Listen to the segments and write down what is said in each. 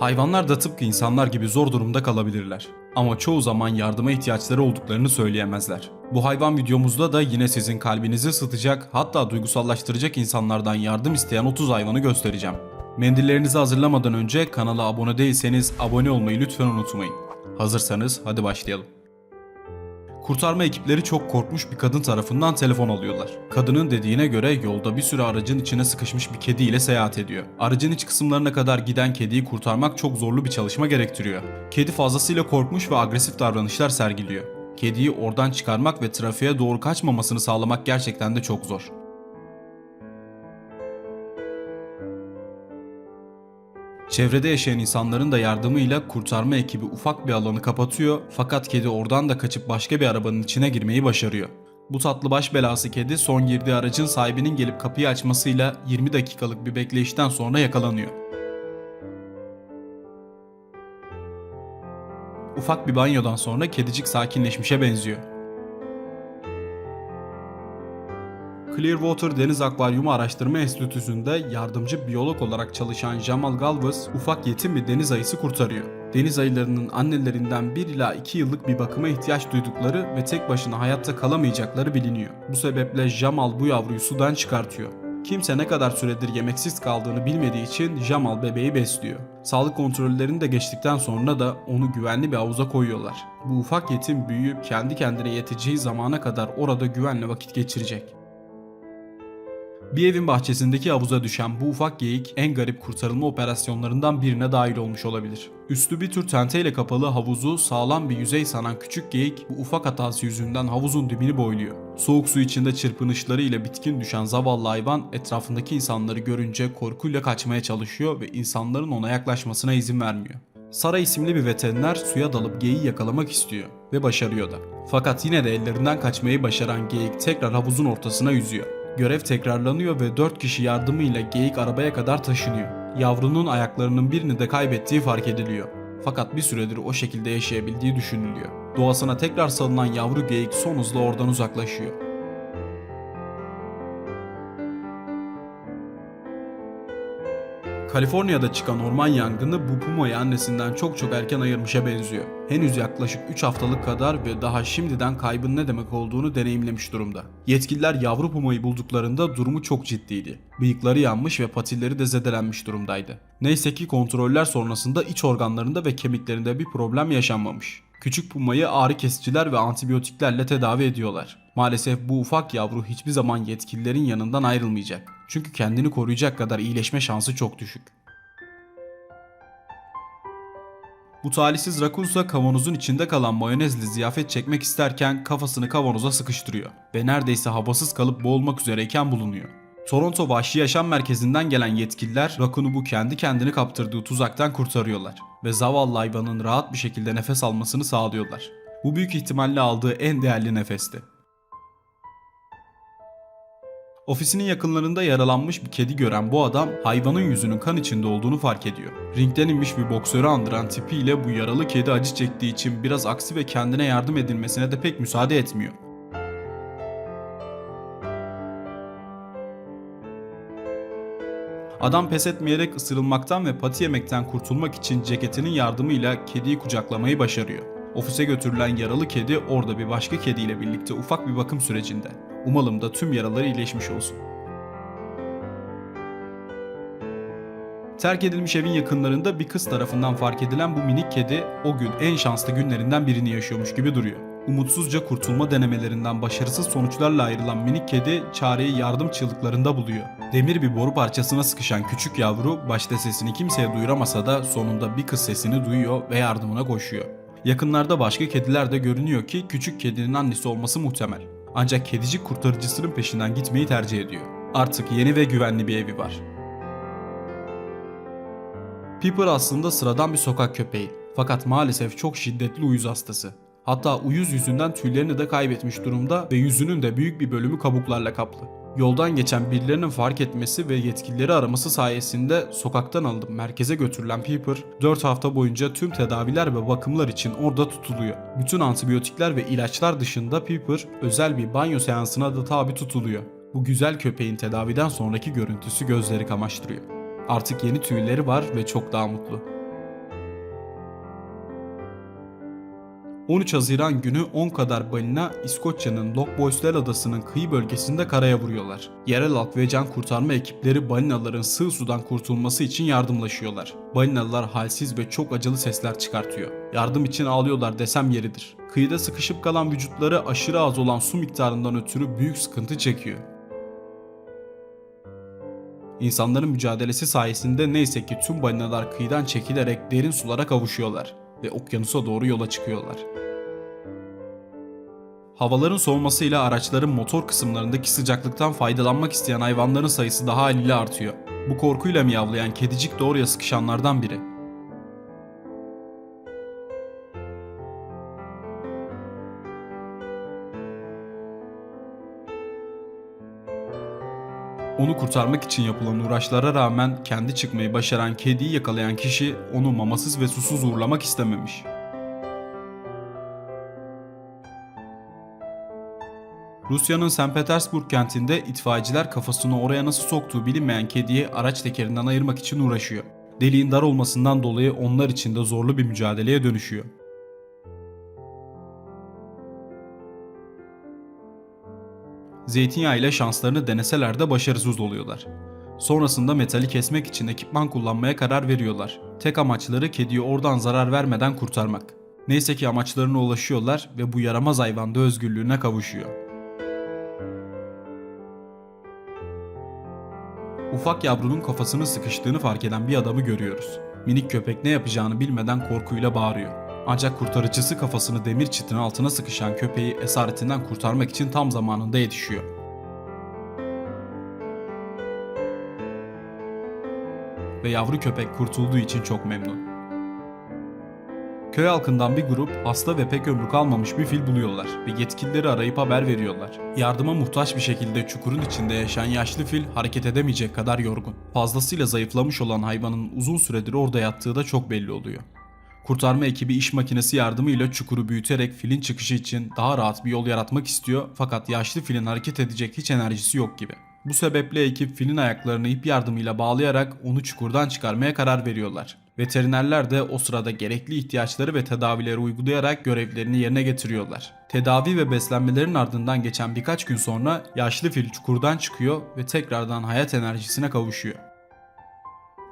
Hayvanlar da tıpkı insanlar gibi zor durumda kalabilirler. Ama çoğu zaman yardıma ihtiyaçları olduklarını söyleyemezler. Bu hayvan videomuzda da yine sizin kalbinizi ısıtacak hatta duygusallaştıracak insanlardan yardım isteyen 30 hayvanı göstereceğim. Mendillerinizi hazırlamadan önce kanala abone değilseniz abone olmayı lütfen unutmayın. Hazırsanız hadi başlayalım. Kurtarma ekipleri çok korkmuş bir kadın tarafından telefon alıyorlar. Kadının dediğine göre yolda bir sürü aracın içine sıkışmış bir kedi ile seyahat ediyor. Aracın iç kısımlarına kadar giden kediyi kurtarmak çok zorlu bir çalışma gerektiriyor. Kedi fazlasıyla korkmuş ve agresif davranışlar sergiliyor. Kediyi oradan çıkarmak ve trafiğe doğru kaçmamasını sağlamak gerçekten de çok zor. Çevrede yaşayan insanların da yardımıyla kurtarma ekibi ufak bir alanı kapatıyor fakat kedi oradan da kaçıp başka bir arabanın içine girmeyi başarıyor. Bu tatlı baş belası kedi son girdiği aracın sahibinin gelip kapıyı açmasıyla 20 dakikalık bir bekleyişten sonra yakalanıyor. Ufak bir banyodan sonra kedicik sakinleşmişe benziyor. Clearwater Deniz Akvaryumu Araştırma Enstitüsü'nde yardımcı biyolog olarak çalışan Jamal Galvez ufak yetim bir deniz ayısı kurtarıyor. Deniz ayılarının annelerinden 1 ila 2 yıllık bir bakıma ihtiyaç duydukları ve tek başına hayatta kalamayacakları biliniyor. Bu sebeple Jamal bu yavruyu sudan çıkartıyor. Kimse ne kadar süredir yemeksiz kaldığını bilmediği için Jamal bebeği besliyor. Sağlık kontrollerini de geçtikten sonra da onu güvenli bir havuza koyuyorlar. Bu ufak yetim büyüyüp kendi kendine yeteceği zamana kadar orada güvenle vakit geçirecek. Bir evin bahçesindeki havuza düşen bu ufak geyik en garip kurtarılma operasyonlarından birine dahil olmuş olabilir. Üstü bir tür tenteyle kapalı havuzu sağlam bir yüzey sanan küçük geyik bu ufak hatası yüzünden havuzun dibini boyluyor. Soğuk su içinde çırpınışlarıyla bitkin düşen zavallı hayvan etrafındaki insanları görünce korkuyla kaçmaya çalışıyor ve insanların ona yaklaşmasına izin vermiyor. Sara isimli bir veteriner suya dalıp geyiği yakalamak istiyor ve başarıyor da. Fakat yine de ellerinden kaçmayı başaran geyik tekrar havuzun ortasına yüzüyor. Görev tekrarlanıyor ve 4 kişi yardımıyla geyik arabaya kadar taşınıyor. Yavrunun ayaklarının birini de kaybettiği fark ediliyor. Fakat bir süredir o şekilde yaşayabildiği düşünülüyor. Doğasına tekrar salınan yavru geyik son hızla oradan uzaklaşıyor. Kaliforniya'da çıkan orman yangını bu pumayı annesinden çok çok erken ayırmışa benziyor. Henüz yaklaşık 3 haftalık kadar ve daha şimdiden kaybın ne demek olduğunu deneyimlemiş durumda. Yetkililer yavru pumayı bulduklarında durumu çok ciddiydi. Bıyıkları yanmış ve patilleri de zedelenmiş durumdaydı. Neyse ki kontroller sonrasında iç organlarında ve kemiklerinde bir problem yaşanmamış. Küçük pumayı ağrı kesiciler ve antibiyotiklerle tedavi ediyorlar. Maalesef bu ufak yavru hiçbir zaman yetkililerin yanından ayrılmayacak. Çünkü kendini koruyacak kadar iyileşme şansı çok düşük. Bu talihsiz rakunsa kavanozun içinde kalan mayonezli ziyafet çekmek isterken kafasını kavanoza sıkıştırıyor ve neredeyse havasız kalıp boğulmak üzereyken bulunuyor. Toronto Vahşi Yaşam Merkezi'nden gelen yetkililer Rakun'u bu kendi kendini kaptırdığı tuzaktan kurtarıyorlar ve zavallı hayvanın rahat bir şekilde nefes almasını sağlıyorlar. Bu büyük ihtimalle aldığı en değerli nefesti. Ofisinin yakınlarında yaralanmış bir kedi gören bu adam hayvanın yüzünün kan içinde olduğunu fark ediyor. Ringden inmiş bir boksörü andıran tipiyle bu yaralı kedi acı çektiği için biraz aksi ve kendine yardım edilmesine de pek müsaade etmiyor. Adam pes etmeyerek ısırılmaktan ve pati yemekten kurtulmak için ceketinin yardımıyla kediyi kucaklamayı başarıyor. Ofise götürülen yaralı kedi orada bir başka kediyle birlikte ufak bir bakım sürecinde. Umalım da tüm yaraları iyileşmiş olsun. Terk edilmiş evin yakınlarında bir kız tarafından fark edilen bu minik kedi o gün en şanslı günlerinden birini yaşıyormuş gibi duruyor. Umutsuzca kurtulma denemelerinden başarısız sonuçlarla ayrılan minik kedi çareyi yardım çığlıklarında buluyor. Demir bir boru parçasına sıkışan küçük yavru başta sesini kimseye duyuramasa da sonunda bir kız sesini duyuyor ve yardımına koşuyor. Yakınlarda başka kediler de görünüyor ki küçük kedinin annesi olması muhtemel. Ancak kedicik kurtarıcısının peşinden gitmeyi tercih ediyor. Artık yeni ve güvenli bir evi var. Piper aslında sıradan bir sokak köpeği. Fakat maalesef çok şiddetli uyuz hastası. Hatta uyuz yüzünden tüylerini de kaybetmiş durumda ve yüzünün de büyük bir bölümü kabuklarla kaplı. Yoldan geçen birilerinin fark etmesi ve yetkilileri araması sayesinde sokaktan alınıp merkeze götürülen Piper 4 hafta boyunca tüm tedaviler ve bakımlar için orada tutuluyor. Bütün antibiyotikler ve ilaçlar dışında Piper özel bir banyo seansına da tabi tutuluyor. Bu güzel köpeğin tedaviden sonraki görüntüsü gözleri kamaştırıyor. Artık yeni tüyleri var ve çok daha mutlu. 13 Haziran günü 10 kadar balina İskoçya'nın Loch Boysley adasının kıyı bölgesinde karaya vuruyorlar. Yerel halk ve can kurtarma ekipleri balinaların sığ sudan kurtulması için yardımlaşıyorlar. Balinalar halsiz ve çok acılı sesler çıkartıyor. Yardım için ağlıyorlar desem yeridir. Kıyıda sıkışıp kalan vücutları aşırı az olan su miktarından ötürü büyük sıkıntı çekiyor. İnsanların mücadelesi sayesinde neyse ki tüm balinalar kıyıdan çekilerek derin sulara kavuşuyorlar ve okyanusa doğru yola çıkıyorlar. Havaların soğumasıyla araçların motor kısımlarındaki sıcaklıktan faydalanmak isteyen hayvanların sayısı daha haliyle artıyor. Bu korkuyla miyavlayan kedicik de sıkışanlardan biri. Onu kurtarmak için yapılan uğraşlara rağmen kendi çıkmayı başaran kediyi yakalayan kişi onu mamasız ve susuz uğurlamak istememiş. Rusya'nın St. Petersburg kentinde itfaiyeciler kafasını oraya nasıl soktuğu bilinmeyen kediyi araç tekerinden ayırmak için uğraşıyor. Deliğin dar olmasından dolayı onlar için de zorlu bir mücadeleye dönüşüyor. Zeytinyağı ile şanslarını deneseler de başarısız oluyorlar. Sonrasında metali kesmek için ekipman kullanmaya karar veriyorlar. Tek amaçları kediyi oradan zarar vermeden kurtarmak. Neyse ki amaçlarına ulaşıyorlar ve bu yaramaz hayvan da özgürlüğüne kavuşuyor. Ufak yavrunun kafasının sıkıştığını fark eden bir adamı görüyoruz. Minik köpek ne yapacağını bilmeden korkuyla bağırıyor. Ancak kurtarıcısı kafasını demir çitin altına sıkışan köpeği esaretinden kurtarmak için tam zamanında yetişiyor. Ve yavru köpek kurtulduğu için çok memnun. Köy halkından bir grup hasta ve pek ömrü kalmamış bir fil buluyorlar ve yetkilileri arayıp haber veriyorlar. Yardıma muhtaç bir şekilde çukurun içinde yaşayan yaşlı fil hareket edemeyecek kadar yorgun. Fazlasıyla zayıflamış olan hayvanın uzun süredir orada yattığı da çok belli oluyor. Kurtarma ekibi iş makinesi yardımıyla çukuru büyüterek filin çıkışı için daha rahat bir yol yaratmak istiyor fakat yaşlı filin hareket edecek hiç enerjisi yok gibi. Bu sebeple ekip filin ayaklarını ip yardımıyla bağlayarak onu çukurdan çıkarmaya karar veriyorlar. Veterinerler de o sırada gerekli ihtiyaçları ve tedavileri uygulayarak görevlerini yerine getiriyorlar. Tedavi ve beslenmelerin ardından geçen birkaç gün sonra yaşlı fil çukurdan çıkıyor ve tekrardan hayat enerjisine kavuşuyor.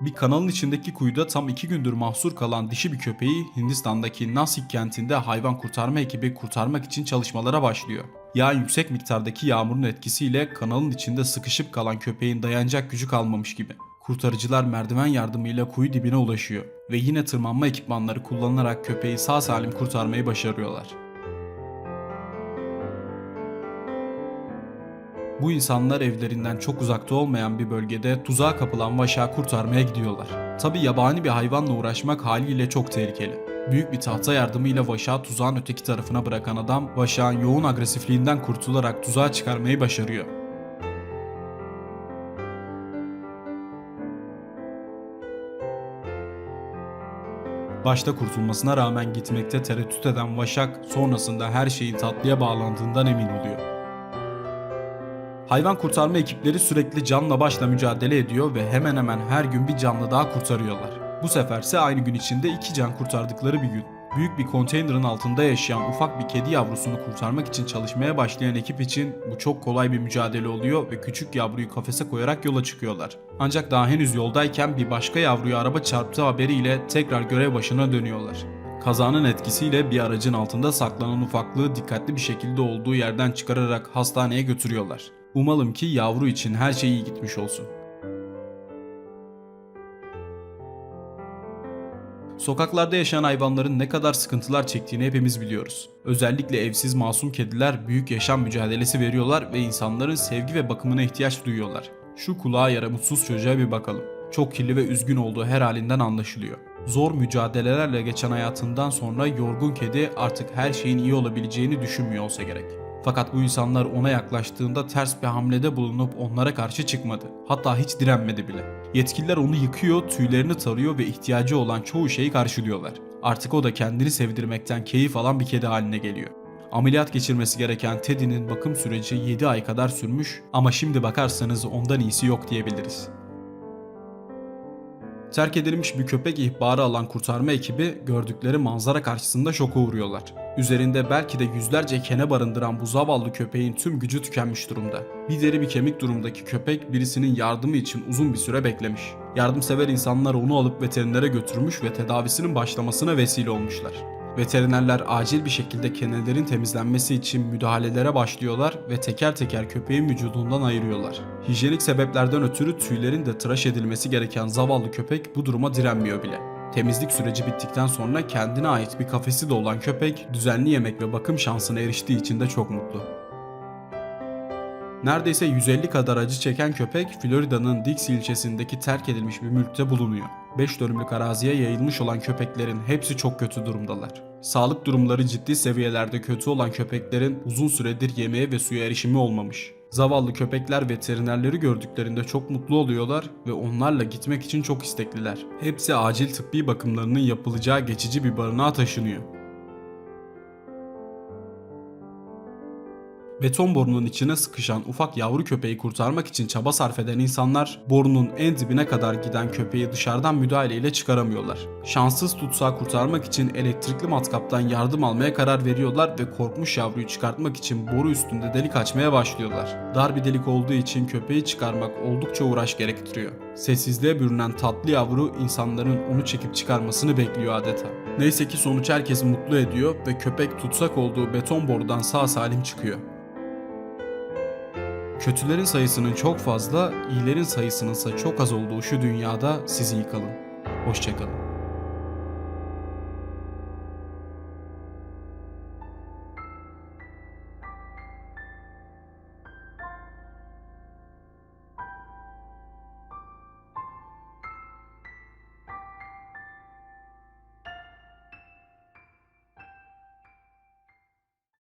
Bir kanalın içindeki kuyuda tam iki gündür mahsur kalan dişi bir köpeği Hindistan'daki Nasik kentinde hayvan kurtarma ekibi kurtarmak için çalışmalara başlıyor. Yağ yüksek miktardaki yağmurun etkisiyle kanalın içinde sıkışıp kalan köpeğin dayanacak gücü kalmamış gibi. Kurtarıcılar merdiven yardımıyla kuyu dibine ulaşıyor ve yine tırmanma ekipmanları kullanarak köpeği sağ salim kurtarmayı başarıyorlar. Bu insanlar evlerinden çok uzakta olmayan bir bölgede tuzağa kapılan vaşağı kurtarmaya gidiyorlar. Tabi yabani bir hayvanla uğraşmak haliyle çok tehlikeli. Büyük bir tahta yardımıyla vaşağı tuzağın öteki tarafına bırakan adam vaşağın yoğun agresifliğinden kurtularak tuzağa çıkarmayı başarıyor. Başta kurtulmasına rağmen gitmekte tereddüt eden Vaşak sonrasında her şeyin tatlıya bağlandığından emin oluyor. Hayvan kurtarma ekipleri sürekli canla başla mücadele ediyor ve hemen hemen her gün bir canlı daha kurtarıyorlar. Bu seferse aynı gün içinde iki can kurtardıkları bir gün. Büyük bir konteynerin altında yaşayan ufak bir kedi yavrusunu kurtarmak için çalışmaya başlayan ekip için bu çok kolay bir mücadele oluyor ve küçük yavruyu kafese koyarak yola çıkıyorlar. Ancak daha henüz yoldayken bir başka yavruya araba çarptığı haberiyle tekrar görev başına dönüyorlar. Kazanın etkisiyle bir aracın altında saklanan ufaklığı dikkatli bir şekilde olduğu yerden çıkararak hastaneye götürüyorlar. Umalım ki yavru için her şey iyi gitmiş olsun. Sokaklarda yaşayan hayvanların ne kadar sıkıntılar çektiğini hepimiz biliyoruz. Özellikle evsiz masum kediler büyük yaşam mücadelesi veriyorlar ve insanların sevgi ve bakımına ihtiyaç duyuyorlar. Şu kulağa yara mutsuz çocuğa bir bakalım. Çok kirli ve üzgün olduğu her halinden anlaşılıyor. Zor mücadelelerle geçen hayatından sonra yorgun kedi artık her şeyin iyi olabileceğini düşünmüyor olsa gerek. Fakat bu insanlar ona yaklaştığında ters bir hamlede bulunup onlara karşı çıkmadı. Hatta hiç direnmedi bile. Yetkililer onu yıkıyor, tüylerini tarıyor ve ihtiyacı olan çoğu şeyi karşılıyorlar. Artık o da kendini sevdirmekten keyif alan bir kedi haline geliyor. Ameliyat geçirmesi gereken Teddy'nin bakım süreci 7 ay kadar sürmüş ama şimdi bakarsanız ondan iyisi yok diyebiliriz. Terk edilmiş bir köpek ihbarı alan kurtarma ekibi gördükleri manzara karşısında şoka uğruyorlar. Üzerinde belki de yüzlerce kene barındıran bu zavallı köpeğin tüm gücü tükenmiş durumda. Bir deri bir kemik durumdaki köpek birisinin yardımı için uzun bir süre beklemiş. Yardımsever insanlar onu alıp veterinere götürmüş ve tedavisinin başlamasına vesile olmuşlar. Veterinerler acil bir şekilde kenelerin temizlenmesi için müdahalelere başlıyorlar ve teker teker köpeğin vücudundan ayırıyorlar. Hijyenik sebeplerden ötürü tüylerin de tıraş edilmesi gereken zavallı köpek bu duruma direnmiyor bile. Temizlik süreci bittikten sonra kendine ait bir kafesi de olan köpek düzenli yemek ve bakım şansına eriştiği için de çok mutlu. Neredeyse 150 kadar acı çeken köpek Florida'nın Dixie ilçesindeki terk edilmiş bir mülkte bulunuyor. 5 dönümlük araziye yayılmış olan köpeklerin hepsi çok kötü durumdalar. Sağlık durumları ciddi seviyelerde kötü olan köpeklerin uzun süredir yemeğe ve suya erişimi olmamış. Zavallı köpekler veterinerleri gördüklerinde çok mutlu oluyorlar ve onlarla gitmek için çok istekliler. Hepsi acil tıbbi bakımlarının yapılacağı geçici bir barınağa taşınıyor. Beton borunun içine sıkışan ufak yavru köpeği kurtarmak için çaba sarf eden insanlar borunun en dibine kadar giden köpeği dışarıdan müdahaleyle çıkaramıyorlar. Şanssız tutsağı kurtarmak için elektrikli matkaptan yardım almaya karar veriyorlar ve korkmuş yavruyu çıkartmak için boru üstünde delik açmaya başlıyorlar. Dar bir delik olduğu için köpeği çıkarmak oldukça uğraş gerektiriyor. Sessizliğe bürünen tatlı yavru insanların onu çekip çıkarmasını bekliyor adeta. Neyse ki sonuç herkesi mutlu ediyor ve köpek tutsak olduğu beton borudan sağ salim çıkıyor. Kötülerin sayısının çok fazla, iyilerin sayısının ise çok az olduğu şu dünyada siz iyi kalın. Hoşçakalın.